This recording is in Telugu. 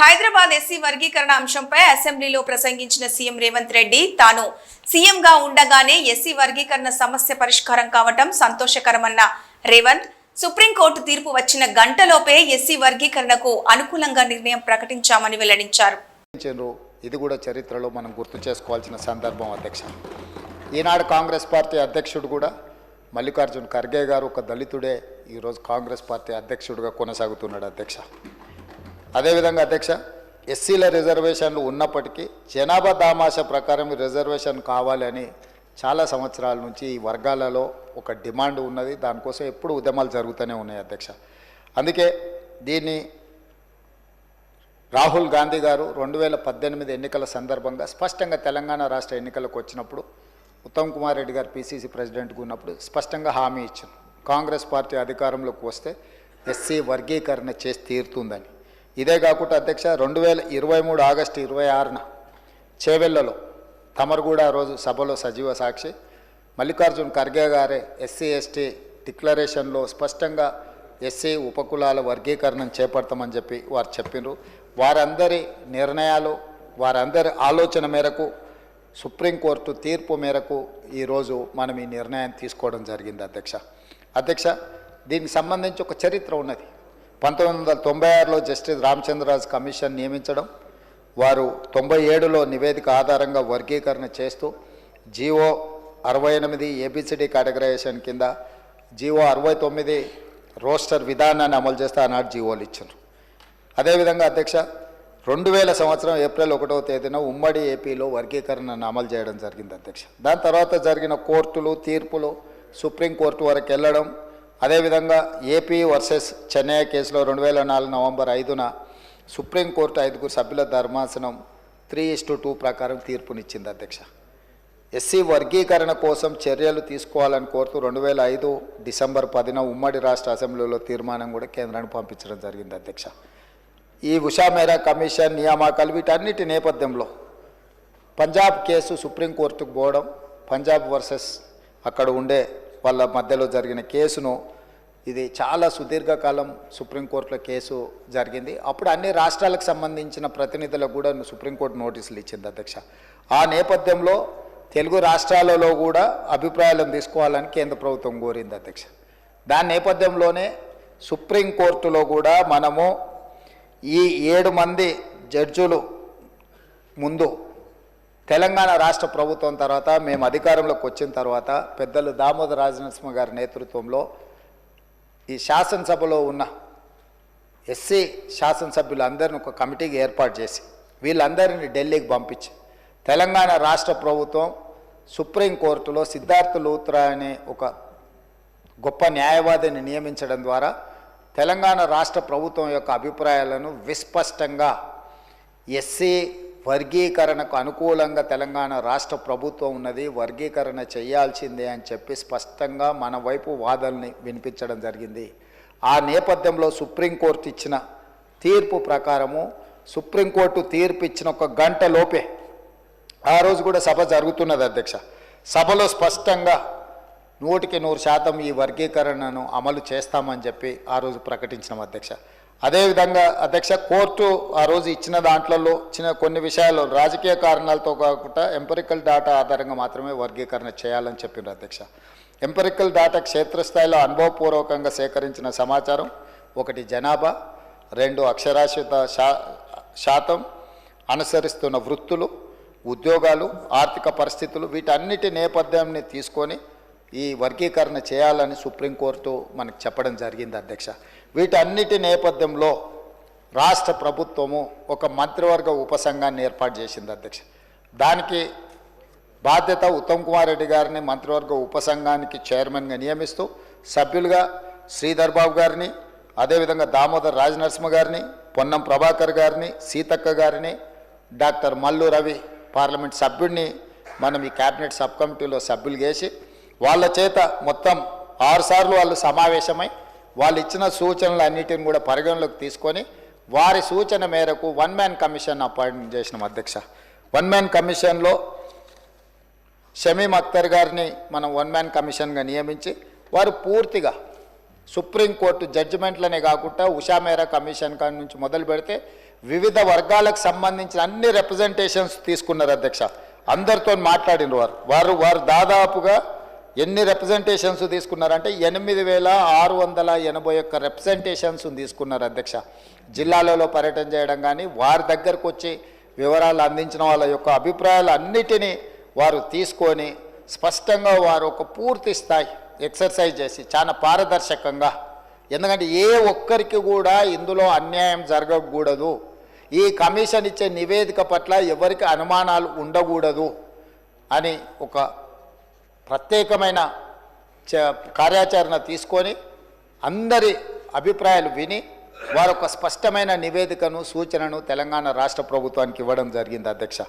హైదరాబాద్ ఎస్సీ వర్గీకరణ అంశంపై అసెంబ్లీలో ప్రసంగించిన సీఎం రేవంత్ రెడ్డి తాను సీఎంగా ఉండగానే ఎస్సీ వర్గీకరణ సమస్య పరిష్కారం కావటం సంతోషకరమన్న రేవంత్. సుప్రీంకోర్టు తీర్పు వచ్చిన గంటలోపే ఎస్సీ వర్గీకరణకు అనుకూలంగా నిర్ణయం ప్రకటించామని వెల్లడించారు. ఇది కూడా చరిత్రలో మనం గుర్తు చేసుకోవాల్సిన సందర్భం అధ్యక్ష. ఈనాడు కాంగ్రెస్ పార్టీ అధ్యక్షుడు కూడా మల్లికార్జున్ ఖర్గే గారు ఒక దళితుడే. ఈరోజు కాంగ్రెస్ పార్టీ అధ్యక్షుడిగా కొనసాగుతున్నాడు అధ్యక్ష. అదేవిధంగా అధ్యక్ష ఎస్సీల రిజర్వేషన్లు ఉన్నప్పటికీ జనాభా దామాష ప్రకారం రిజర్వేషన్ కావాలని చాలా సంవత్సరాల నుంచి ఈ వర్గాలలో ఒక డిమాండ్ ఉన్నది. దానికోసం ఎప్పుడు ఉద్యమాలు జరుగుతూనే ఉన్నాయి అధ్యక్ష. అందుకే దీన్ని రాహుల్ గాంధీ గారు రెండు వేల పద్దెనిమిది ఎన్నికల సందర్భంగా స్పష్టంగా తెలంగాణ రాష్ట్ర ఎన్నికలకు వచ్చినప్పుడు ఉత్తమ్ కుమార్ రెడ్డి గారు పీసీసీ ప్రెసిడెంట్గా ఉన్నప్పుడు స్పష్టంగా హామీ ఇచ్చారు. కాంగ్రెస్ పార్టీ అధికారంలోకి వస్తే ఎస్సీ వర్గీకరణ చేసి తీరుతుందని. ఇదే కాకుండా అధ్యక్ష రెండు వేల ఇరవై మూడు ఆగస్టు ఇరవై ఆరున చేవెళ్ళలో తమరుగూడ రోజు సభలో సజీవ సాక్షి మల్లికార్జున్ ఖర్గే గారే ఎస్సీ ఎస్టీ డిక్లరేషన్లో స్పష్టంగా ఎస్సీ ఉపకులాల వర్గీకరణను చేపడతామని చెప్పి వారు చెప్పినారు వారందరి నిర్ణయాలు వారందరి ఆలోచన మేరకు సుప్రీంకోర్టు తీర్పు మేరకు ఈరోజు మనం ఈ నిర్ణయం తీసుకోవడం జరిగింది అధ్యక్ష. అధ్యక్ష దీనికి సంబంధించి ఒక చరిత్ర ఉన్నది. పంతొమ్మిది వందల తొంభై ఆరులో జస్టిస్ రామచంద్రరాజు కమిషన్ నియమించడం వారు తొంభై ఏడులో నివేదిక ఆధారంగా వర్గీకరణ చేస్తూ జీవో అరవై ఎనిమిది ఏబిసిడి కేటగరైజేషన్ కింద జీవో అరవై తొమ్మిది రోస్టర్ విధానాన్ని అమలు చేస్తే ఆనాడు జీవోలు ఇచ్చారు. అదేవిధంగా అధ్యక్ష రెండు వేల సంవత్సరం ఏప్రిల్ ఒకటవ తేదీన ఉమ్మడి ఏపీలో వర్గీకరణను అమలు చేయడం జరిగింది అధ్యక్ష. దాని తర్వాత జరిగిన కోర్టులు తీర్పులు సుప్రీంకోర్టు వరకు వెళ్ళడం అదేవిధంగా ఏపీ వర్సెస్ చెన్నై కేసులో రెండు వేల నాలుగు నవంబర్ ఐదున సుప్రీంకోర్టు ఐదుగురు సభ్యుల ధర్మాసనం త్రీ ఇస్టు టూ ప్రకారం తీర్పునిచ్చింది అధ్యక్ష. ఎస్సీ వర్గీకరణ కోసం చర్యలు తీసుకోవాలని కోరుతూ రెండు వేల ఐదు డిసెంబర్ పదిన ఉమ్మడి రాష్ట్ర అసెంబ్లీలో తీర్మానం కూడా కేంద్రానికి పంపించడం జరిగింది అధ్యక్ష. ఈ ఉషా మేరా కమిషన్ నియామకాలు వీటన్నిటి నేపథ్యంలో పంజాబ్ కేసు సుప్రీంకోర్టుకు పోవడం పంజాబ్ వర్సెస్ అక్కడ ఉండే వాళ్ళ మధ్యలో జరిగిన కేసును ఇది చాలా సుదీర్ఘకాలం సుప్రీంకోర్టులో కేసు జరిగింది. అప్పుడు అన్ని రాష్ట్రాలకు సంబంధించిన ప్రతినిధులకు కూడా సుప్రీంకోర్టు నోటీసులు ఇచ్చింది అధ్యక్ష. ఆ నేపథ్యంలో తెలుగు రాష్ట్రాలలో కూడా అభిప్రాయాలను తీసుకోవాలని కేంద్ర ప్రభుత్వం కోరింది అధ్యక్ష. దాని నేపథ్యంలోనే సుప్రీంకోర్టులో కూడా మనము ఈ ఏడు మంది జడ్జులు ముందు తెలంగాణ రాష్ట్ర ప్రభుత్వం తర్వాత మేము అధికారంలోకి వచ్చిన తర్వాత పెద్దలు దామోదర రాజనరసింహ గారి నేతృత్వంలో ఈ శాసనసభలో ఉన్న ఎస్సీ శాసనసభ్యులందరిని ఒక కమిటీకి ఏర్పాటు చేసి వీళ్ళందరినీ ఢిల్లీకి పంపించి తెలంగాణ రాష్ట్ర ప్రభుత్వం సుప్రీంకోర్టులో సిద్ధార్థ లూత్రా అనే ఒక గొప్ప న్యాయవాదిని నియమించడం ద్వారా తెలంగాణ రాష్ట్ర ప్రభుత్వం యొక్క అభిప్రాయాలను విస్పష్టంగా ఎస్సీ వర్గీకరణకు అనుకూలంగా తెలంగాణ రాష్ట్ర ప్రభుత్వం ఉన్నది. వర్గీకరణ చేయాల్సిందే అని చెప్పి స్పష్టంగా మన వైపు వాదనని వినిపించడం జరిగింది. ఆ నేపథ్యంలో సుప్రీంకోర్టు ఇచ్చిన తీర్పు ప్రకారము సుప్రీంకోర్టు తీర్పు ఇచ్చిన ఒక గంట లోపే ఆ రోజు కూడా సభ జరుగుతున్నది అధ్యక్ష. సభలో స్పష్టంగా నూటికి నూరు శాతం ఈ వర్గీకరణను అమలు చేస్తామని చెప్పి ఆ రోజు ప్రకటించినాం అధ్యక్ష. అదేవిధంగా అధ్యక్ష కోర్టు ఆ రోజు ఇచ్చిన దాంట్లలో చిన్న కొన్ని విషయాలు రాజకీయ కారణాలతో కాకుండా ఎంపరికల్ డాటా ఆధారంగా మాత్రమే వర్గీకరణ చేయాలని చెప్పిండ్రు అధ్యక్ష. ఎంపరికల్ డాటా క్షేత్రస్థాయిలో అనుభవపూర్వకంగా సేకరించిన సమాచారం ఒకటి జనాభా రెండు అక్షరాస్యత శా శాతం అనుసరిస్తున్న వృత్తులు ఉద్యోగాలు ఆర్థిక పరిస్థితులు వీటన్నిటి నేపథ్యాన్ని తీసుకొని ఈ వర్గీకరణ చేయాలని సుప్రీంకోర్టు మనకు చెప్పడం జరిగింది అధ్యక్ష. వీటన్నిటి నేపథ్యంలో రాష్ట్ర ప్రభుత్వము ఒక మంత్రివర్గ ఉపసంఘాన్ని ఏర్పాటు చేసింది అధ్యక్ష. దానికి బాధ్యత ఉత్తమ్ కుమార్ రెడ్డి గారిని మంత్రివర్గ ఉపసంఘానికి చైర్మన్గా నియమిస్తూ సభ్యులుగా శ్రీధర్ బాబు గారిని అదేవిధంగా దామోదర్ రాజనరసింహ గారిని పొన్నం ప్రభాకర్ గారిని సీతక్క గారిని డాక్టర్ మల్లు రవి పార్లమెంట్ సభ్యుడిని మనం ఈ క్యాబినెట్ సబ్ కమిటీలో సభ్యులు చేసి వాళ్ళ చేత మొత్తం ఆరుసార్లు వాళ్ళు సమావేశమై వాళ్ళు ఇచ్చిన సూచనలు అన్నిటిని కూడా పరిగణలోకి తీసుకొని వారి సూచన మేరకు వన్ మ్యాన్ కమిషన్ అపాయింట్ చేసినాం అధ్యక్ష. వన్ మ్యాన్ కమిషన్లో షమీం అఖ్తర్ గారిని మనం వన్ మ్యాన్ కమిషన్గా నియమించి వారు పూర్తిగా సుప్రీంకోర్టు జడ్జిమెంట్లనే కాకుండా ఉషా మేరా కమిషన్ నుంచి మొదలు పెడితే వివిధ వర్గాలకు సంబంధించిన అన్ని రిప్రజెంటేషన్స్ తీసుకున్నారు అధ్యక్ష. అందరితో మాట్లాడిన వారు. వారు వారు దాదాపుగా ఎన్ని రిప్రజెంటేషన్స్ తీసుకున్నారంటే ఎనిమిది వేల ఆరు వందల ఎనభై ఒక్క రిప్రజెంటేషన్స్ తీసుకున్నారు అధ్యక్ష. జిల్లాలలో పర్యటన చేయడం కానీ వారి దగ్గరకు వచ్చి వివరాలు అందించిన వాళ్ళ యొక్క అభిప్రాయాలు అన్నిటినీ వారు తీసుకొని స్పష్టంగా వారు ఒక పూర్తి స్థాయి ఎక్సర్సైజ్ చేసి చాలా పారదర్శకంగా ఎందుకంటే ఏ ఒక్కరికి కూడా ఇందులో అన్యాయం జరగకూడదు. ఈ కమిషన్ ఇచ్చే నివేదిక పట్ల ఎవరికి అనుమానాలు ఉండకూడదు అని ఒక ప్రత్యేకమైన చ- కార్యాచరణ తీసుకొని అందరి అభిప్రాయాలు విని వారొక స్పష్టమైన నివేదికను సూచనను తెలంగాణ రాష్ట్ర ప్రభుత్వానికి ఇవ్వడం జరిగింది అధ్యక్ష.